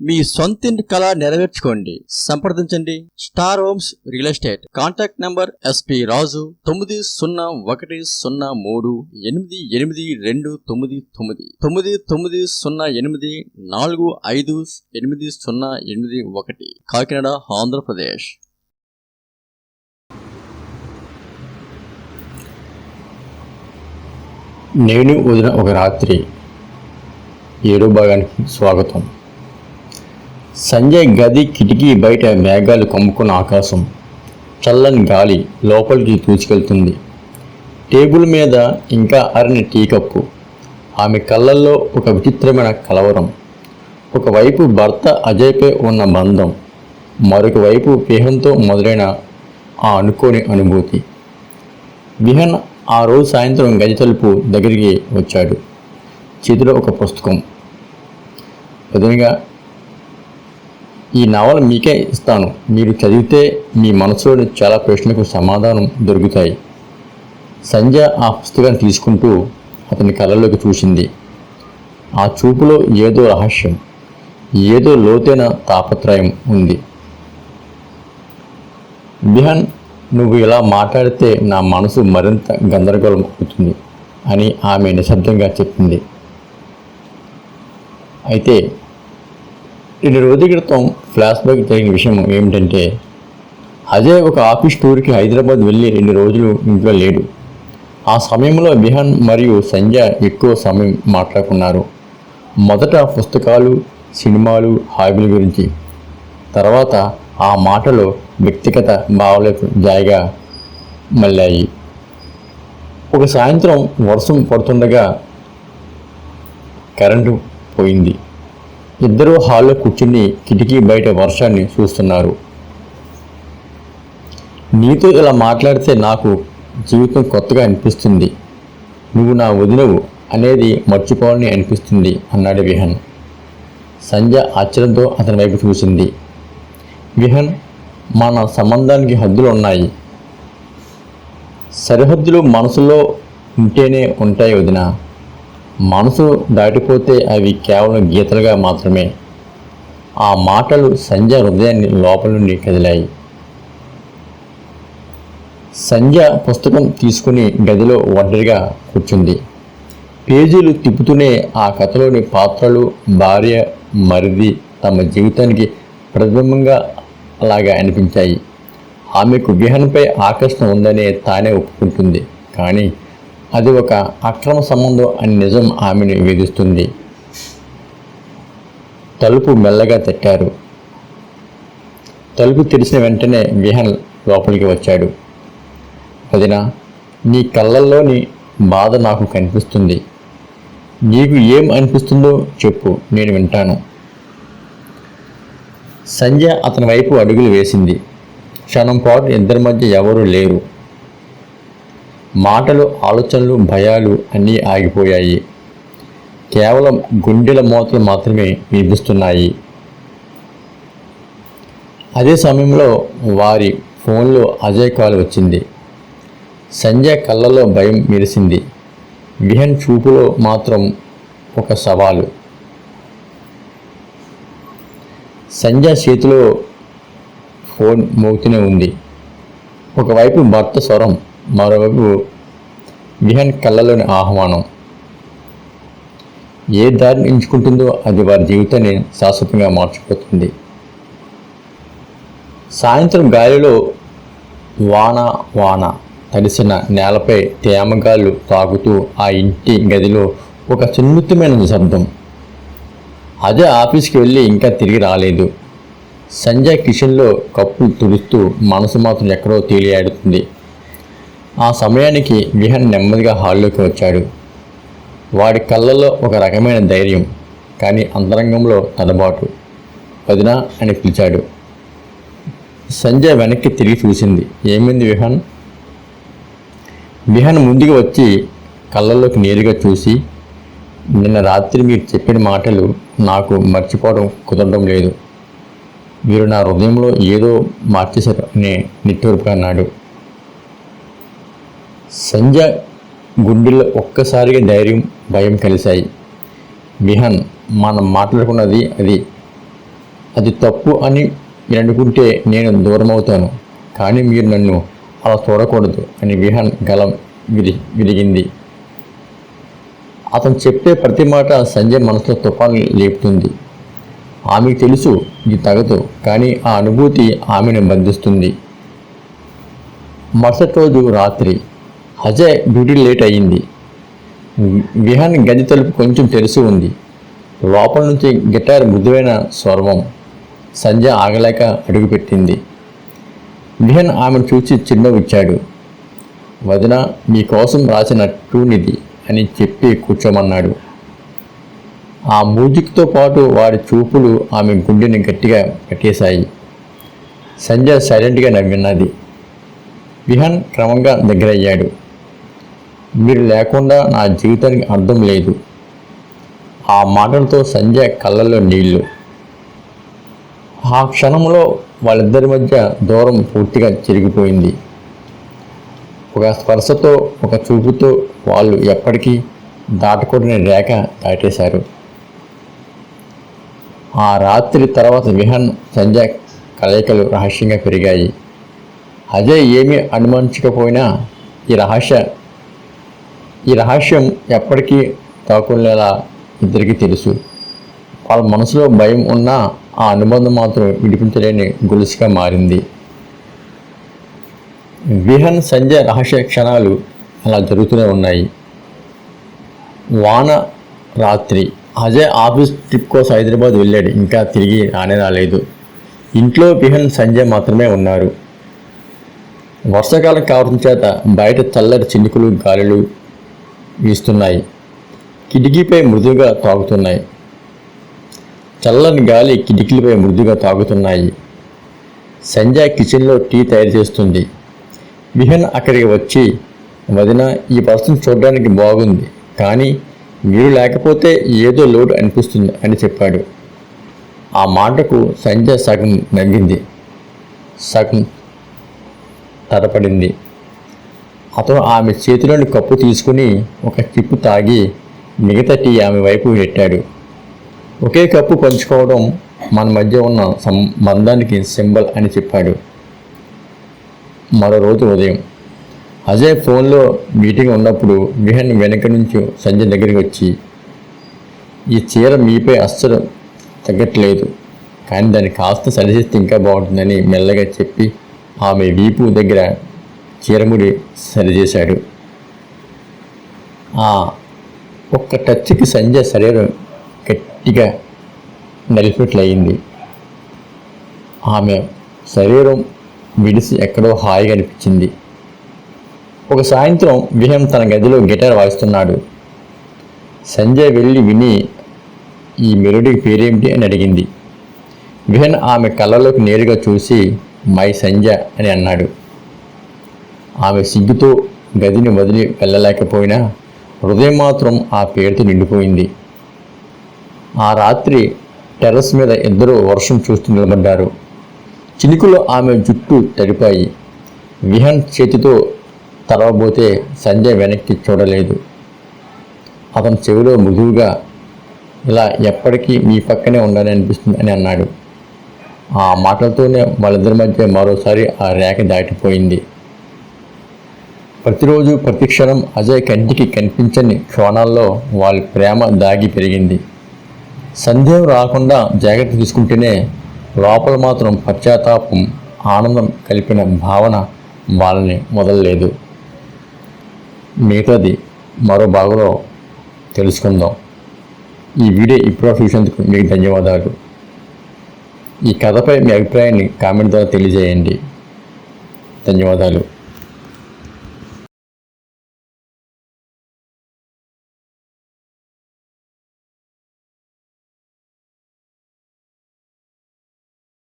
మీ సొంతింటి కళ నెరవేర్చుకోండి. సంప్రదించండి. Star homes real estate. Contact number S P Raju తొమ్మిది సున్నా ఒకటి సున్నా మూడు ఎనిమిది ఎనిమిది రెండు తొమ్మిది తొమ్మిది. తొమ్మిది తొమ్మిది సున్నా ఎనిమిది నాలుగు ఐదు ఎనిమిది సున్నా ఎనిమిది ఒకటి. కాకినాడ ఆంధ్రప్రదేశ్. నేను వదిన ఒక రాత్రి ఏడో భాగానికి స్వాగతం. సంజయ్ గది కిటికీ బయట మేఘాలు కమ్ముకున్న ఆకాశం. చల్లని గాలి లోపలికి తూచుకెళ్తుంది టేబుల్ మీద ఇంకా అరని టీ కప్పు. ఆమె కళ్ళల్లో ఒక విచిత్రమైన కలవరం. ఒకవైపు భర్త అజయ్పై ఉన్న బంధం. మరొక వైపు పేహంతో మొదలైన ఆ అనుకోని అనుభూతి. విహన్ ఆ రోజు సాయంత్రం గది తలుపు దగ్గరికి వచ్చాడు. చేతిలో ఒక పుస్తకం. విధంగా ఈ నవల మీకే ఇస్తాను. మీరు చదివితే మీ మనసులోని చాలా ప్రశ్నలకు సమాధానం దొరుకుతాయి. సంజయ్ ఆ పుస్తకాన్ని తీసుకుంటూ అతని కళ్ళలోకి చూసింది. ఆ చూపులో ఏదో రహస్యం ఏదో లోతైన తాపత్రయం ఉంది. బిహాన్ నువ్వు ఇలా మాట్లాడితే నా మనసు మరింత గందరగోళం అవుతుంది అని ఆమె నిశ్శబ్దంగా చెప్పింది. అయితే రెండు రోజుల క్రితం ఫ్లాష్ బ్యాక్ జరిగిన విషయం ఏమిటంటే అజయ్ ఒక ఆఫీస్ టూర్కి హైదరాబాద్ వెళ్ళి రెండు రోజులు ఇంట్లో లేడు. ఆ సమయంలో విహాన్ మరియు సంధ్య ఎక్కువ సమయం మాట్లాడుకున్నారు. మొదట పుస్తకాలు సినిమాలు హాబీల గురించి. తర్వాత ఆ మాటలో వ్యక్తిగత భావాలకు జాయిగా మళ్ళాయి. ఒక సాయంత్రం వర్షం పడుతుండగా కరెంటు పోయింది. ఇద్దరూ హాల్లో కూర్చుని కిటికీ బయట వర్షాన్ని చూస్తున్నారు. నీతో ఇలా మాట్లాడితే నాకు జీవితం కొత్తగా అనిపిస్తుంది. నువ్వు నా వదినవు అనేది మర్చిపోవాలని అనిపిస్తుంది అన్నాడు విహన్. సంజ ఆశ్చర్యంతో అతని వైపు చూసింది. విహన్ మన సంబంధానికి హద్దులు ఉన్నాయి. సరిహద్దులు మనసులో ఉంటేనే ఉంటాయి వదినా. మనసు దాటిపోతే అవి కేవలం గీతలుగా మాత్రమే. ఆ మాటలు సంజ హృదయాన్ని లోపల నుండి కదిలాయి. సంజ పుస్తకం తీసుకుని గదిలో ఒంటరిగా కూర్చుంది. పేజీలు తిప్పుతూనే ఆ కథలోని పాత్రలు భార్య మరిది తమ జీవితానికి ప్రతిబింబంగా అలాగా అనిపించాయి. ఆమెకు విహన్పై ఆకర్షణ ఉందనే తానే ఒప్పుకుంటుంది. కానీ అది ఒక అక్రమ సంబంధం అని నిజం ఆమెను వేధిస్తుంది. తలుపు మెల్లగా తట్టారు. తలుపు తెరిచిన వెంటనే విహన్ లోపలికి వచ్చాడు. వదిన నీ కళ్ళల్లోని బాధ నాకు కనిపిస్తుంది. నీకు ఏం అనిపిస్తుందో చెప్పు నేను వింటాను. సంధ్య అతని వైపు అడుగులు వేసింది. క్షణం పాటు ఇద్దరి మధ్య ఎవరూ లేరు. మాటలు ఆలోచనలు భయాలు అన్నీ ఆగిపోయాయి. కేవలం గుండెల మోతలు మాత్రమే వినిపిస్తున్నాయి. అదే సమయంలో వారి ఫోన్లో అజయ్ కాల్ వచ్చింది. సంజయ్ కళ్ళలో భయం మెరిసింది. విహన్ చూపులో మాత్రం ఒక సవాలు. సంజయ్ చేతిలో ఫోన్ మోగుతూనే ఉంది. ఒకవైపు భర్త స్వరం మరోవైపు విహన్ కళ్ళలోని ఆహ్వానం. ఏ దారిని ఎంచుకుంటుందో అది వారి జీవితాన్ని శాశ్వతంగా మార్చిపోతుంది. సాయంత్రం గాలిలో వాన వాన తడిసిన నేలపై తేమగాళ్ళు తాగుతూ ఆ ఇంటి గదిలో ఒక సున్నితమైన శబ్దం. అదే ఆఫీస్కి వెళ్ళి ఇంకా తిరిగి రాలేదు. సంజయ్ కిషన్లో కప్పులు తుడుస్తూ మనసు మాత్రం ఎక్కడో తేలియాడుతుంది. ఆ సమయానికి విహన్ నెమ్మదిగా హాల్లోకి వచ్చాడు. వాడి కళ్ళల్లో ఒక రకమైన ధైర్యం కానీ అంతరంగంలో తడబాటు. వదినా అని పిలిచాడు. సంజయ్ వెనక్కి తిరిగి చూసింది. ఏమైంది విహాన్? విహాన్ ముందుకు వచ్చి కళ్ళల్లోకి నేరుగా చూసి నిన్న రాత్రి మీరు చెప్పిన మాటలు నాకు మర్చిపోవడం కుదరడం లేదు. మీరు నా హృదయంలో ఏదో మార్చేశారు అనే నిట్టూర్పు అన్నాడు. సంజయ్ గుండెల్లో ఒక్కసారిగా ధైర్యం భయం కలిశాయి. విహన్ మనం మాట్లాడుకున్నది అది. అది తప్పు అని మీరు అనుకుంటే నేను దూరం అవుతాను కానీ మీరు నన్ను అలా చూడకూడదు అని విహాన్ గలం విరి విరిగింది. అతను చెప్పే ప్రతి మాట సంజయ్ మనసులో తుఫాను లేపుతుంది. ఆమెకు తెలుసు ఇది తగదు కానీ ఆ అనుభూతి ఆమెను బంధిస్తుంది. మరుసటి రోజు రాత్రి అజయ్ డ్యూటీ లేట్ అయ్యింది. విహాన్ గది తలుపు కొంచెం తెరిచి ఉంది. లోపల నుంచి గిటార్ మృదువైన స్వరం సంధ్య ఆగలేక అడుగుపెట్టింది విహాన్ ఆమెను చూసి చిరునవ్విచ్చాడు వదిన మీకోసం రాసిన టూనిది అని చెప్పి కూర్చోమన్నాడు. ఆ మ్యూజిక్తో పాటు వాడి చూపులు ఆమె గుండెని గట్టిగా కట్టేశాయి. సంజయ్ సైలెంట్గా నవ్విన్నది విహాన్ క్రమంగా దగ్గరయ్యాడు. మీరు లేకుండా నా జీవితానికి అర్థం లేదు. ఆ మాటలతో సంజయ్ కళ్ళల్లో నీళ్ళు. ఆ క్షణంలో వాళ్ళిద్దరి మధ్య దూరం పూర్తిగా చిరిగిపోయింది. ఒక స్పర్శతో ఒక చూపుతో వాళ్ళు ఎప్పటికీ దాటకూడని రేఖ దాటేశారు. ఆ రాత్రి తర్వాత విహాన్ సంజయ్ కలయికలు రహస్యంగా పెరిగాయి. అజయ్ ఏమీ అనుమానించకపోయినా ఈ రహస్య ఈ రహస్యం ఎప్పటికీ తాకునేలా ఇద్దరికీ తెలుసు. వాళ్ళ మనసులో భయం ఉన్నా ఆ అనుబంధం మాత్రం విడిపించలేని గొలుసుగా మారింది. విహన్ సంజయ్ రహస్య క్షణాలు అలా జరుగుతూనే ఉన్నాయి. వాన రాత్రి. అజయ్ ఆఫీస్ ట్రిప్ కోసం హైదరాబాద్ వెళ్ళాడు. ఇంకా తిరిగి రానే రాలేదు. ఇంట్లో విహన్ సంజయ్ మాత్రమే ఉన్నారు. వర్షాకాలం కావడం చేత బయట చల్లటి చినుకులు గాలులు వీస్తున్నాయి. కిటికీపై మృదువుగా తాగుతున్నాయి. చల్లని గాలి కిటికీలపై మృదుగా తాగుతున్నాయి. సంజయ్ కిచెన్లో టీ తయారు చేస్తుంది. విహన్ అక్కడికి వచ్చి వదిన ఈ పర్సన్ చూడడానికి బాగుంది కానీ మీరు లేకపోతే ఏదో లోటు అనిపిస్తుంది అని చెప్పాడు. ఆ మాటకు సంజయ్ సగం నవ్వింది. సగం తడపడింది. అతను ఆమె చేతిలోని కప్పు తీసుకుని ఒక చిప్పు తాగి మిగతా టీ ఆమె వైపు నెట్టాడు. ఒకే కప్పు పంచుకోవడం మన మధ్య ఉన్న సంబంధానికి సింబల్ అని చెప్పాడు. మరో రోజు ఉదయం. అజయ్ ఫోన్లో మీటింగ్ ఉన్నప్పుడు విహన్ వెనక నుంచి సంజయ్ దగ్గరికి వచ్చి ఈ చీర మీపై అస్సలు తగ్గట్లేదు. కానీ దాన్ని కాస్త సరిచేస్తే ఇంకా బాగుంటుందని మెల్లగా చెప్పి ఆమె వీపు దగ్గర చీరముడి సరిచేశాడు. ఆ ఒక్క టచ్కి సంజయ్ శరీరం గట్టిగా నలిపినట్లయింది ఆమె శరీరం విడిసి ఎక్కడో హాయిగా అనిపించింది. ఒక సాయంత్రం విహం తన గదిలో గిటార్ వాయిస్తున్నాడు. సంజయ్ వెళ్ళి విని ఈ మెలోడీకి పేరేమిటి అని అడిగింది. విహన్ ఆమె కళ్ళలోకి నేరుగా చూసి మై సంజయ్ అని అన్నాడు. ఆమె సిగ్గుతో గదిని వదిలి వెళ్ళలేకపోయినా హృదయం మాత్రం ఆ పేరుతో నిండిపోయింది. ఆ రాత్రి టెర్రస్ మీద ఇద్దరు వర్షం చూస్తూ నిలబడ్డారు. చినుకులు ఆమె జుట్టు తడిపాయి. విహన్ చేతితో తరవబోతే సంజయ్ వెనక్కి చూడలేదు. అతని చెవిలో మృదువుగా ఇలా ఎప్పటికీ మీ పక్కనే ఉండాలని అనిపిస్తుంది అని అన్నాడు. ఆ మాటలతోనే వాళ్ళిద్దరి మధ్య మరోసారి ఆ రేఖ దాటిపోయింది. ప్రతిరోజు ప్రతి క్షణం అజయ్ కంటికి కనిపించని క్షణాల్లో వాళ్ళ ప్రేమ దాగి పెరిగింది. సందేహం రాకుండా జాగ్రత్త తీసుకుంటేనే లోపల మాత్రం పశ్చాత్తాపం ఆనందం కలిపిన భావన వాళ్ళని మొదలలేదు. మిగతాది మరో భాగంలో తెలుసుకుందాం. ఈ వీడియో ఇప్పుడు చూసేందుకు మీకు ధన్యవాదాలు. ఈ కథపై మీ అభిప్రాయాన్ని కామెంట్ ద్వారా తెలియజేయండి. ధన్యవాదాలు.